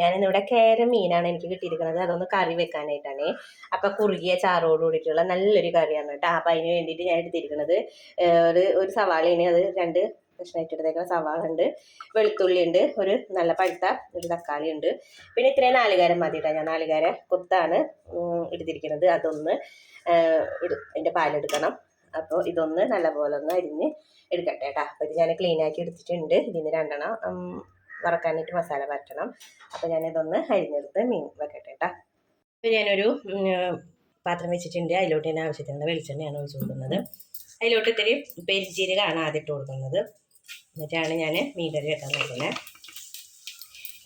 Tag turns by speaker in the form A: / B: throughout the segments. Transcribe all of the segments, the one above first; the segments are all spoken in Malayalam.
A: ഞാനിന്നിവിടെ കേര മീനാണ് എനിക്ക് കിട്ടിയിരിക്കുന്നത്. അതൊന്ന് കറി വെക്കാനായിട്ടാണ്. അപ്പം കുറുകിയ ചാറോട് കൂടിയിട്ടുള്ള നല്ലൊരു കറിയാണ് കേട്ടോ. അപ്പം അതിന് വേണ്ടിയിട്ട് ഞാൻ എടുത്തിരിക്കുന്നത് ഒരു ഒരു സവാളയാണ്. അത് രണ്ട് കഷ്ണമായിട്ട് സവാള ഉണ്ട് വെളുത്തുള്ളി ഉണ്ട് ഒരു നല്ല പഴുത്ത ഒരു തക്കാളി ഉണ്ട് പിന്നെ ഇത്രയും നാലുകാരം മതി കേട്ടോ. ഞാൻ നാലുകാര കൊത്താണ് എടുത്തിരിക്കുന്നത്. അതൊന്ന് അതിന്റെ പാലെടുക്കണം. അപ്പോൾ ഇതൊന്ന് നല്ലപോലെ ഒന്ന് അരിഞ്ഞ് എടുക്കട്ടെ കേട്ടോ. അപ്പോൾ ഇത് ഞാൻ ക്ലീൻ ആക്കി എടുത്തിട്ടുണ്ട്. ഇതിന് രണ്ടെണ്ണം വറക്കാനായിട്ട് മസാല പരട്ടണം അപ്പോൾ ഞാനിതൊന്ന് അരിഞ്ഞെടുത്ത് മീൻ വെക്കട്ടെ കേട്ടോ അപ്പോൾ ഞാനൊരു പാത്രം വെച്ചിട്ടുണ്ട്. അതിലോട്ട് ഞാൻ ആവശ്യത്തിനുള്ള വെളിച്ചെണ്ണയാണ് ഒഴിച്ചു കൊടുക്കുന്നത്. അതിലോട്ട് ഇത്തിരി പെരിജീരകമാണ് ആദ്യം ഇട്ട് കൊടുക്കുന്നത്. എന്നിട്ടാണ് ഞാൻ മീൻ കറി വെക്കാൻ നോക്കുന്നത്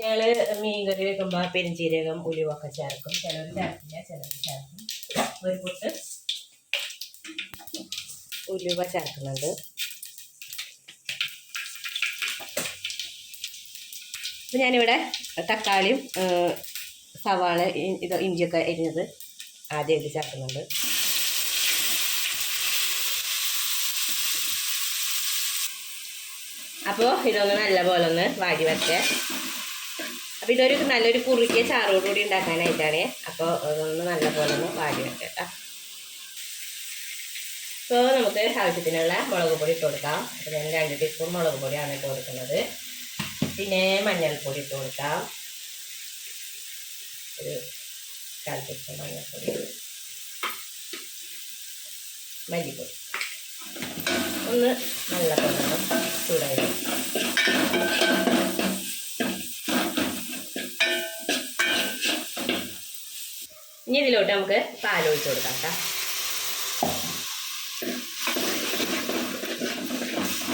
A: ഞങ്ങൾ മീൻ കറി വെക്കുമ്പോൾ പെരിഞ്ചീരകം ഉലുവൊക്കെ ചേർക്കും. ചിലർ ചേർക്കില്ല ചിലർ ചേർക്കും. ഒരു പൊട്ട് ഉലുവ ചേർക്കുന്നുണ്ട്. അപ്പം ഞാനിവിടെ തക്കാളിയും സവാള ഇത് ഇഞ്ചിയൊക്കെ അരിഞ്ഞത് ആദ്യം ഇത് ചേർക്കുന്നുണ്ട്. അപ്പോൾ ഇതൊന്ന് നല്ലപോലെ ഒന്ന് വാടി വരട്ടെ. അപ്പോൾ ഇതൊരു നല്ലൊരു കുറുക്കിയ ചാറോടുകൂടി ഉണ്ടാക്കാനായിട്ടാണ്. അപ്പോൾ ഇതൊന്ന് നല്ലപോലെ ഒന്ന് വാടി വരട്ടെ കേട്ടോ. അപ്പോൾ നമുക്ക് ആവശ്യത്തിനുള്ള മുളക് പൊടി ഇട്ട് കൊടുക്കാം. അപ്പോൾ ഞാൻ രണ്ട് ടീസ്പൂൺ മുളക് പൊടിയാണ് ഇട്ട് കൊടുക്കുന്നത്. പിന്നെ മഞ്ഞൾപ്പൊടി ഇട്ട് കൊടുക്കാം. ഒരു കാൽ ടീസ്പൂൺ മഞ്ഞൾപ്പൊടി. മല്ലിപ്പൊടി. ഒന്ന് നല്ല പോലെ ചൂടായി. ഇനി ഇതിലോട്ട് നമുക്ക് പാൽ ഒഴിച്ച് കൊടുക്കാം കേട്ടോ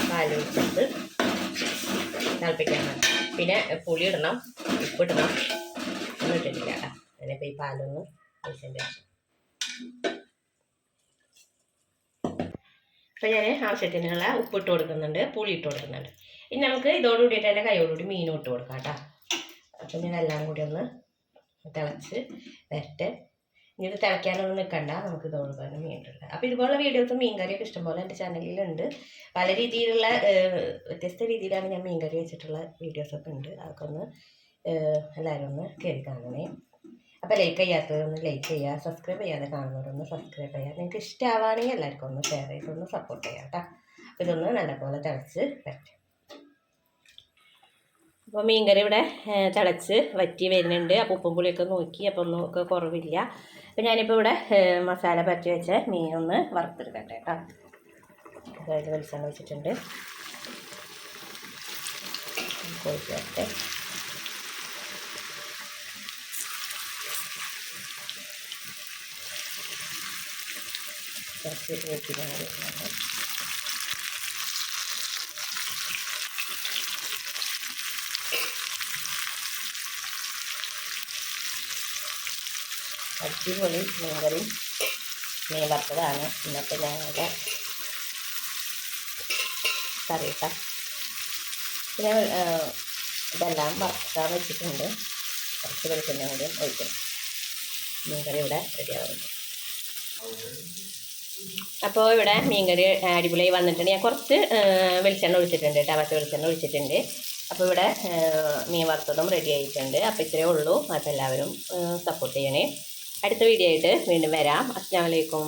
A: പാൽ തിളപ്പിക്കാൻ പിന്നെ പുളി ഇടണം ഉപ്പിടണം ഒന്നും ഇട്ടിട്ടില്ല കേട്ടോ. അതിനിപ്പോൾ ഈ പാലൊന്ന് ഒഴിച്ചതിന്റെ ശേഷം. അപ്പോൾ ഞാൻ ആവശ്യത്തിനുള്ള ഉപ്പിട്ട് കൊടുക്കുന്നുണ്ട് പുളി ഇട്ട് കൊടുക്കുന്നുണ്ട്. ഇനി നമുക്ക് ഇതോടുകൂടിയിട്ട് തന്നെ കൈയോടുകൂടി മീനും ഇട്ട് കൊടുക്കാം കേട്ടോ. അപ്പം എല്ലാം കൂടി ഒന്ന് തിളച്ച് വരട്ടെ. ഇത് തിളയ്ക്കാനൊന്നും നിൽക്കണ്ട നമുക്ക് ഇത് മീനുണ്ട് അപ്പോൾ ഇതുപോലുള്ള വീഡിയോസ് മീൻ കറിയൊക്കെ ഇഷ്ടംപോലെ എന്റെ ചാനലിലുണ്ട് പല രീതിയിലുള്ള വ്യത്യസ്ത രീതിയിലാണ് ഞാൻ മീൻകറി വെച്ചിട്ടുള്ള വീഡിയോസൊക്കെ ഉണ്ട്. അതൊക്കെ ഒന്ന് എല്ലാവരും ഒന്ന് കയറി കാണണേ. അപ്പോൾ ലൈക്ക് ചെയ്യാത്തവരൊന്ന് ലൈക്ക് ചെയ്യുക സബ്സ്ക്രൈബ് ചെയ്യാതെ കാണുന്നവരൊന്ന് സബ്സ്ക്രൈബ് ചെയ്യുക നിങ്ങൾക്ക് ഇഷ്ടമാവുകയാണെങ്കിൽ എല്ലാവർക്കും ഒന്ന് ഷെയർ ചെയ്തൊന്ന് സപ്പോർട്ട് ചെയ്യാം കേട്ടോ അപ്പോൾ ഇതൊന്ന് നല്ലപോലെ തിളച്ച് വരട്ടെ. അപ്പോൾ മീൻകറി ഇവിടെ ചടച്ച് വറ്റി വരുന്നുണ്ട്. അപ്പോൾ ഉപ്പും പുളിയൊക്കെ നോക്കി അപ്പോൾ ഒന്നും ഒക്കെ കുറവില്ല. അപ്പോൾ ഞാനിപ്പോൾ ഇവിടെ മസാല പറ്റി വെച്ച മീനൊന്ന് വറുത്തെടുക്കട്ടെ കേട്ടോ അതായത് വെളിച്ചെണ്ണ വെച്ചിട്ടുണ്ട് വരട്ടെ കുറച്ച് വെച്ചിട്ട് അടിപൊളി മീൻകറി. മീൻ വറുത്തതാണ്. ഇന്നത്തെ ഞങ്ങളുടെ കറി കേട്ടോ പിന്നെ ഇതെല്ലാം വറുക്കാൻ വെച്ചിട്ടുണ്ട്. കുറച്ച് വെളിച്ചെണ്ണ കൂടി ഒഴിക്കണം. മീൻകറി ഇവിടെ റെഡിയാവുന്നുണ്ട് അപ്പോൾ ഇവിടെ മീൻകറി അടിപൊളിയായി വന്നിട്ടുണ്ട്. ഞാൻ കുറച്ച് വെളിച്ചെണ്ണ ഒഴിച്ചിട്ടുണ്ട് കേട്ടോ. വെളിച്ചെണ്ണ ഒഴിച്ചിട്ടുണ്ട്. അപ്പോൾ ഇവിടെ മീൻ വറുത്തതും റെഡി ആയിട്ടുണ്ട്. അപ്പോൾ ഇത്രയേ ഉള്ളൂ. അപ്പോൾ എല്ലാവരും സപ്പോർട്ട് ചെയ്യണേ. അടുത്ത വീഡിയോ ആയിട്ട് വീണ്ടും വരാം. അസ്സാം വലൈക്കും